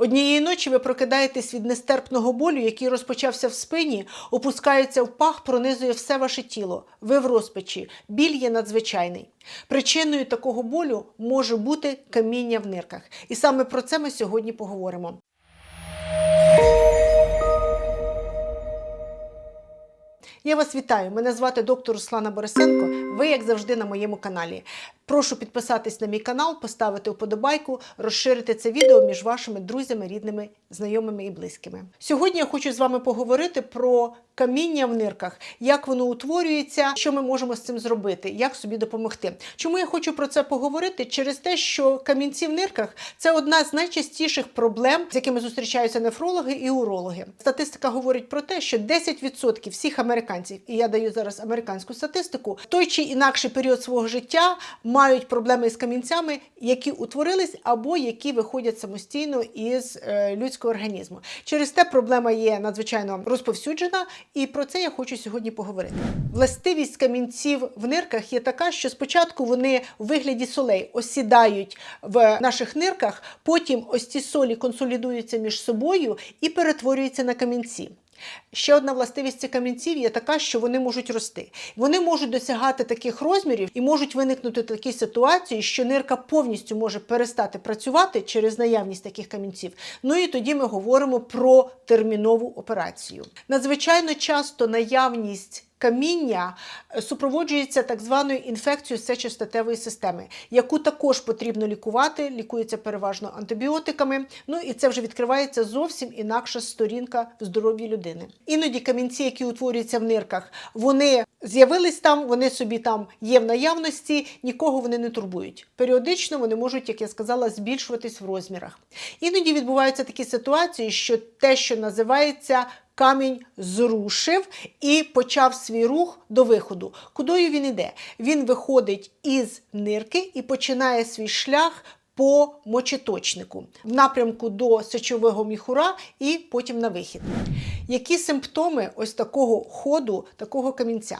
Однієї ночі ви прокидаєтесь від нестерпного болю, який розпочався в спині, опускається в пах, пронизує все ваше тіло. Ви в розпачі. Біль є надзвичайний. Причиною такого болю може бути каміння в нирках. І саме про це ми сьогодні поговоримо. Я вас вітаю. Мене звати доктор Руслана Борисенко. Ви, як завжди, на моєму каналі. Прошу підписатись на мій канал, поставити вподобайку, розширити це відео між вашими друзями, рідними, знайомими і близькими. Сьогодні я хочу з вами поговорити про каміння в нирках, як воно утворюється, що ми можемо з цим зробити, як собі допомогти. Чому я хочу про це поговорити? Через те, що камінці в нирках це одна з найчастіших проблем, з якими зустрічаються нефрологи і урологи. Статистика говорить про те, що 10% всіх американців, і я даю зараз американську статистику, в той чи інакший період свого життя мають проблеми з камінцями, які утворились або які виходять самостійно із е, людського організму. Через те проблема є надзвичайно розповсюджена, і про це я хочу сьогодні поговорити. Властивість камінців в нирках є така, що спочатку вони в вигляді солей осідають в наших нирках, потім ось ці солі консолідуються між собою і перетворюються на камінці. Ще одна властивість цих камінців є така, що вони можуть рости. Вони можуть досягати таких розмірів і можуть виникнути такі ситуації, що нирка повністю може перестати працювати через наявність таких камінців. Ну і тоді ми говоримо про термінову операцію. Надзвичайно часто наявність каміння е, супроводжується так званою інфекцією сечостатевої системи, яку також потрібно лікувати. Лікується переважно антибіотиками. Ну і це вже відкривається зовсім інакша сторінка в здоров'ї людини. Іноді камінці, які утворюються в нирках, вони з'явились там, вони собі там є в наявності, нікого вони не турбують. Періодично вони можуть, як я сказала, збільшуватись в розмірах. Іноді відбуваються такі ситуації, що те, що називається камінь зрушив і почав свій рух до виходу. Кудою він іде? Він виходить із нирки і починає свій шлях. По мочеточнику в напрямку до сечового міхура і потім на вихід. Які симптоми ось такого ходу, такого камінця?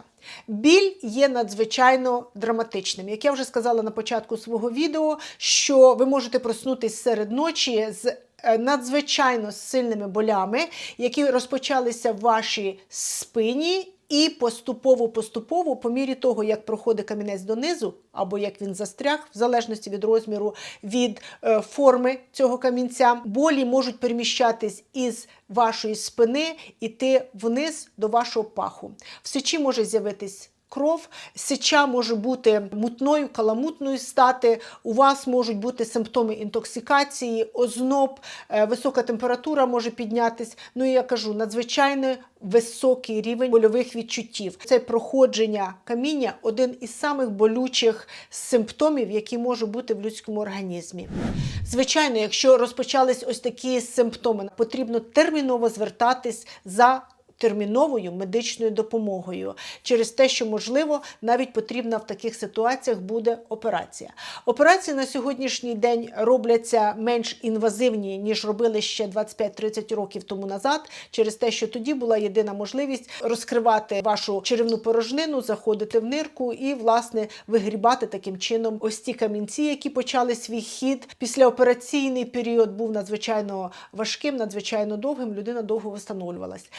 Біль є надзвичайно драматичним. Як я вже сказала на початку свого відео, що ви можете проснутися серед ночі з надзвичайно сильними болями, які розпочалися в вашій спині. І поступово-поступово, по мірі того, як проходить камінець донизу, або як він застряг, в залежності від розміру, від е, форми цього камінця, болі можуть переміщатись із вашої спини іти вниз до вашого паху. В сечі може з'явитись кров, сеча може бути мутною, каламутною стати. У вас можуть бути симптоми інтоксикації, озноб, е, висока температура може піднятись. Ну і я кажу, надзвичайно високий рівень больових відчуттів. Це проходження каміння один із самих болючих симптомів, які може бути в людському організмі. Звичайно, якщо розпочались ось такі симптоми, потрібно терміново звертатись за терміновою медичною допомогою через те, що можливо навіть потрібна в таких ситуаціях буде операція. Операції на сьогоднішній день робляться менш інвазивні ніж робили ще 25-30 років тому назад, через те, що тоді була єдина можливість розкривати вашу черевну порожнину, заходити в нирку і власне вигрібати таким чином ось ці камінці, які почали свій хід. Післяопераційний період був надзвичайно важким, надзвичайно довгим. Людина довго встановлювалась.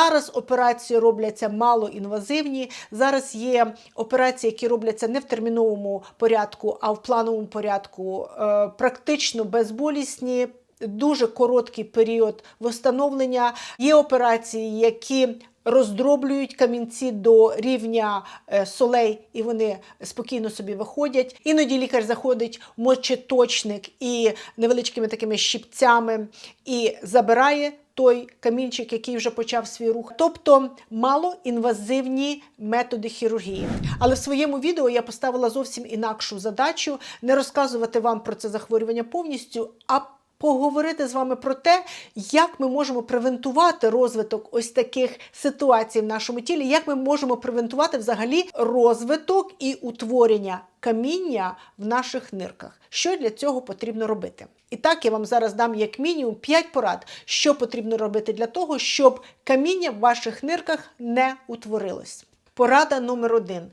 Зараз операції робляться малоінвазивні. Зараз є операції, які робляться не в терміновому порядку, а в плановому порядку, е, практично безболісні. Дуже короткий період встановлення. Є операції, які роздроблюють камінці до рівня е, солей, і вони спокійно собі виходять. Іноді лікар заходить в мочеточник і невеличкими такими щипцями і забирає той камінчик, який вже почав свій рух, тобто малоінвазивні методи хірургії. Але в своєму відео я поставила зовсім інакшу задачу не розказувати вам про це захворювання повністю, а Поговорити з вами про те, як ми можемо превентувати розвиток ось таких ситуацій в нашому тілі, як ми можемо превентувати взагалі розвиток і утворення каміння в наших нирках. Що для цього потрібно робити? І так я вам зараз дам як мінімум 5 порад, що потрібно робити для того, щоб каміння в ваших нирках не утворилось. Порада номер один: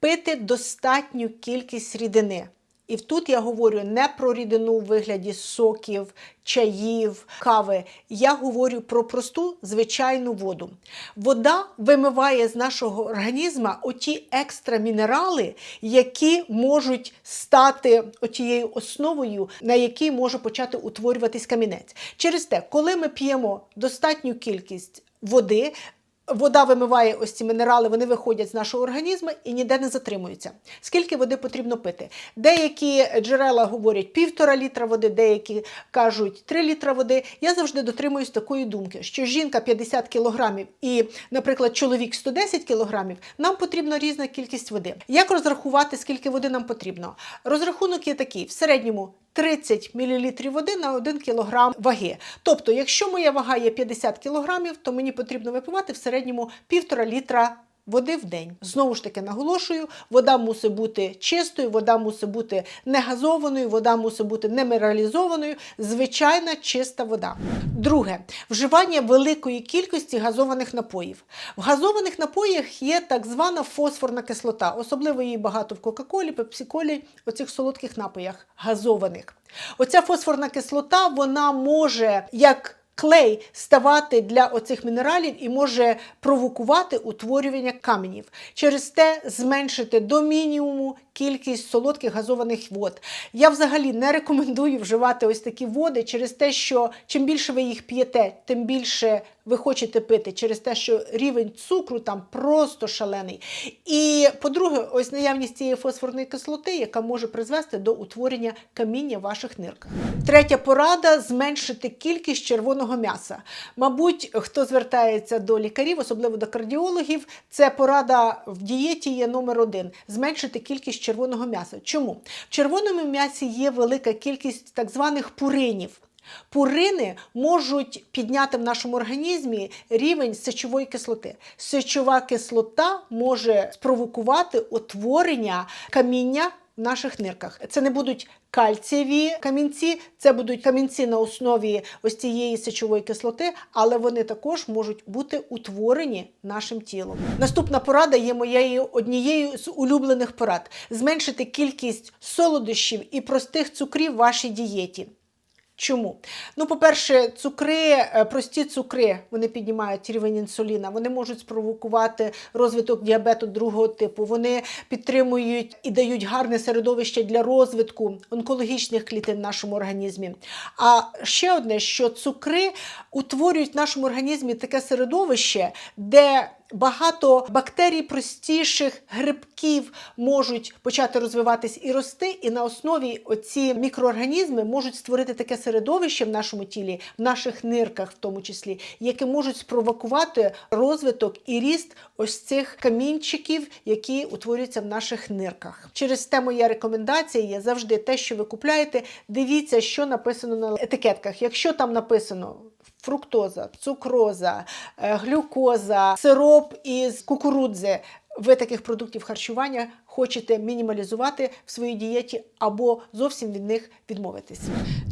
пити достатню кількість рідини. І тут я говорю не про рідину у вигляді соків, чаїв, кави. Я говорю про просту звичайну воду. Вода вимиває з нашого організму оті екстра мінерали, які можуть стати отією основою, на якій може почати утворюватись камінець. Через те, коли ми п'ємо достатню кількість води, Вода вимиває ось ці мінерали, вони виходять з нашого організму і ніде не затримуються. Скільки води потрібно пити? Деякі джерела говорять півтора літра води, деякі кажуть 3 літра води. Я завжди дотримуюсь такої думки, що жінка 50 кілограмів і, наприклад, чоловік 110 кілограмів, нам потрібна різна кількість води. Як розрахувати, скільки води нам потрібно? Розрахунок є такий: в середньому 30 мл води на 1 кг ваги. Тобто, якщо моя вага є 50 кг, то мені потрібно випивати в середньому 1,5 літра води в день. Знову ж таки наголошую, вода мусить бути чистою, вода мусить бути не газованою, вода мусить бути не мінералізованою, звичайна чиста вода. Друге, вживання великої кількості газованих напоїв. В газованих напоях є так звана фосфорна кислота, особливо її багато в Кока-Колі, Пепсі-Колі, оцих солодких напоях газованих. Оця фосфорна кислота вона може як клей ставати для оцих мінералів і може провокувати утворювання каменів. Через те зменшити до мінімуму кількість солодких газованих вод. Я взагалі не рекомендую вживати ось такі води через те, що чим більше ви їх п'єте, тим більше ви хочете пити, через те, що рівень цукру там просто шалений. І по-друге, ось наявність цієї фосфорної кислоти, яка може призвести до утворення каміння в ваших нирках. Третя порада зменшити кількість червоного м'яса. Мабуть, хто звертається до лікарів, особливо до кардіологів, це порада в дієті є номер один зменшити кількість червоного м'яса. Чому? В червоному м'ясі є велика кількість так званих пуринів. Пурини можуть підняти в нашому організмі рівень сечової кислоти. Сечова кислота може спровокувати утворення каміння в наших нирках. Це не будуть кальцієві камінці, це будуть камінці на основі ось цієї сечової кислоти, але вони також можуть бути утворені нашим тілом. Наступна порада є моєю однією з улюблених порад: зменшити кількість солодощів і простих цукрів в вашій дієті. Чому? Ну, по-перше, цукри, е, прості цукри, вони піднімають рівень інсуліна, вони можуть спровокувати розвиток діабету другого типу, вони підтримують і дають гарне середовище для розвитку онкологічних клітин в нашому організмі. А ще одне, що цукри утворюють в нашому організмі таке середовище, де Багато бактерій простіших грибків можуть почати розвиватись і рости, і на основі оці мікроорганізми можуть створити таке середовище в нашому тілі, в наших нирках, в тому числі, яке можуть спровокувати розвиток і ріст ось цих камінчиків, які утворюються в наших нирках. Через те моя рекомендація є завжди те, що ви купляєте. Дивіться, що написано на етикетках. Якщо там написано фруктоза, цукроза, е, глюкоза, сироп із кукурудзи. Ви таких продуктів харчування хочете мінімалізувати в своїй дієті або зовсім від них відмовитись.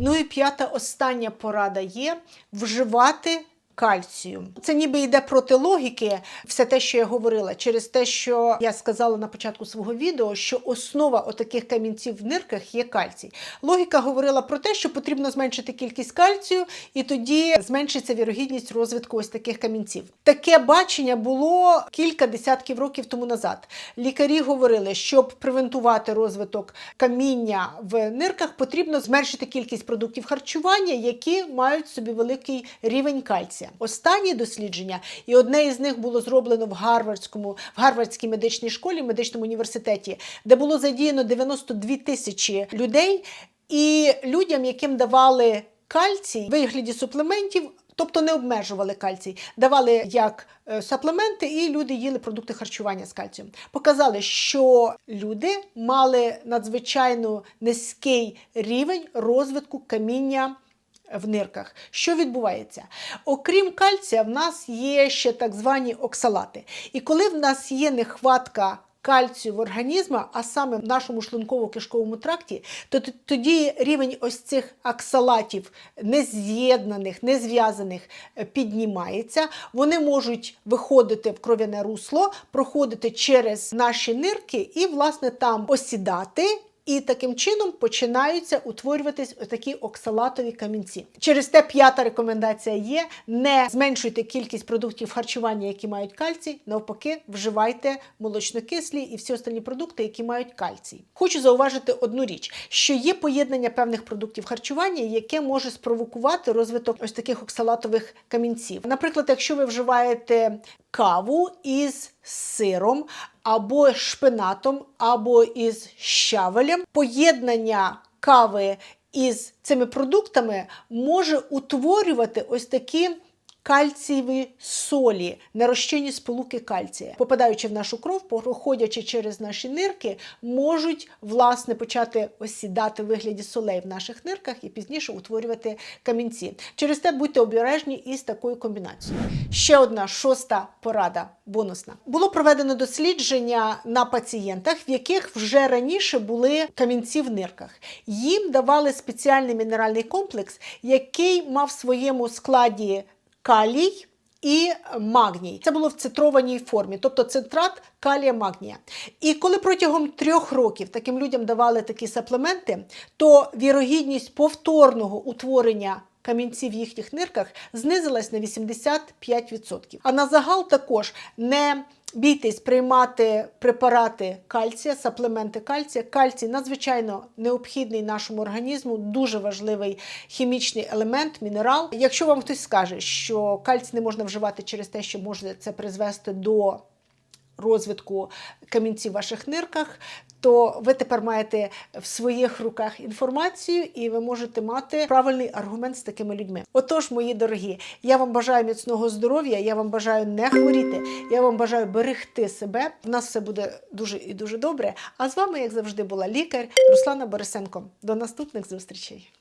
Ну і п'ята остання порада є вживати кальцію. Це ніби йде проти логіки, все те, що я говорила, через те, що я сказала на початку свого відео, що основа отаких камінців в нирках є кальцій. Логіка говорила про те, що потрібно зменшити кількість кальцію, і тоді зменшиться вірогідність розвитку ось таких камінців. Таке бачення було кілька десятків років тому назад. Лікарі говорили, щоб превентувати розвиток каміння в нирках, потрібно зменшити кількість продуктів харчування, які мають собі великий рівень кальція. Останні дослідження, і одне із них було зроблено в Гарвардському, в Гарвардській медичній школі, медичному університеті, де було задіяно 92 тисячі людей, і людям, яким давали кальцій в вигляді суплементів. Тобто не обмежували кальцій, давали як е, саплементи, і люди їли продукти харчування з кальцієм. Показали, що люди мали надзвичайно низький рівень розвитку каміння в нирках. Що відбувається? Окрім кальція, в нас є ще так звані оксалати. І коли в нас є нехватка кальцію в організмі, а саме в нашому шлунково-кишковому тракті, то тоді рівень ось цих оксалатів нез'єднаних, не зв'язаних е, піднімається. Вони можуть виходити в кров'яне русло, проходити через наші нирки і, власне, там осідати І таким чином починаються утворюватись такі оксалатові камінці. Через те п'ята рекомендація є: не зменшуйте кількість продуктів харчування, які мають кальцій, навпаки, вживайте молочнокислі і всі остальні продукти, які мають кальцій. Хочу зауважити одну річ: що є поєднання певних продуктів харчування, яке може спровокувати розвиток ось таких оксалатових камінців. Наприклад, якщо ви вживаєте каву із сиром або шпинатом, або із щавелем, поєднання кави із цими продуктами може утворювати ось такі. Кальцієві солі, нерозчинні сполуки кальція, попадаючи в нашу кров, проходячи через наші нирки, можуть власне почати осідати в вигляді солей в наших нирках і пізніше утворювати камінці. Через те будьте обережні із такою комбінацією. Ще одна шоста порада бонусна. Було проведено дослідження на пацієнтах, в яких вже раніше були камінці в нирках. Їм давали спеціальний мінеральний комплекс, який мав в своєму складі калій і магній. Це було в цитрованій формі, тобто цитрат калія магнія. І коли протягом трьох років таким людям давали такі саплементи, то вірогідність повторного утворення камінців в їхніх нирках знизилась на 85%. А на загал також не бійтесь приймати препарати кальція, саплементи кальція. Кальцій надзвичайно необхідний нашому організму, дуже важливий хімічний елемент, мінерал. Якщо вам хтось скаже, що кальцій не можна вживати через те, що може це призвести до розвитку камінців в ваших нирках, то ви тепер маєте в своїх руках інформацію, і ви можете мати правильний аргумент з такими людьми. Отож, мої дорогі, я вам бажаю міцного здоров'я, я вам бажаю не хворіти, я вам бажаю берегти себе. В нас все буде дуже і дуже добре. А з вами, як завжди, була лікар Руслана Борисенко. До наступних зустрічей.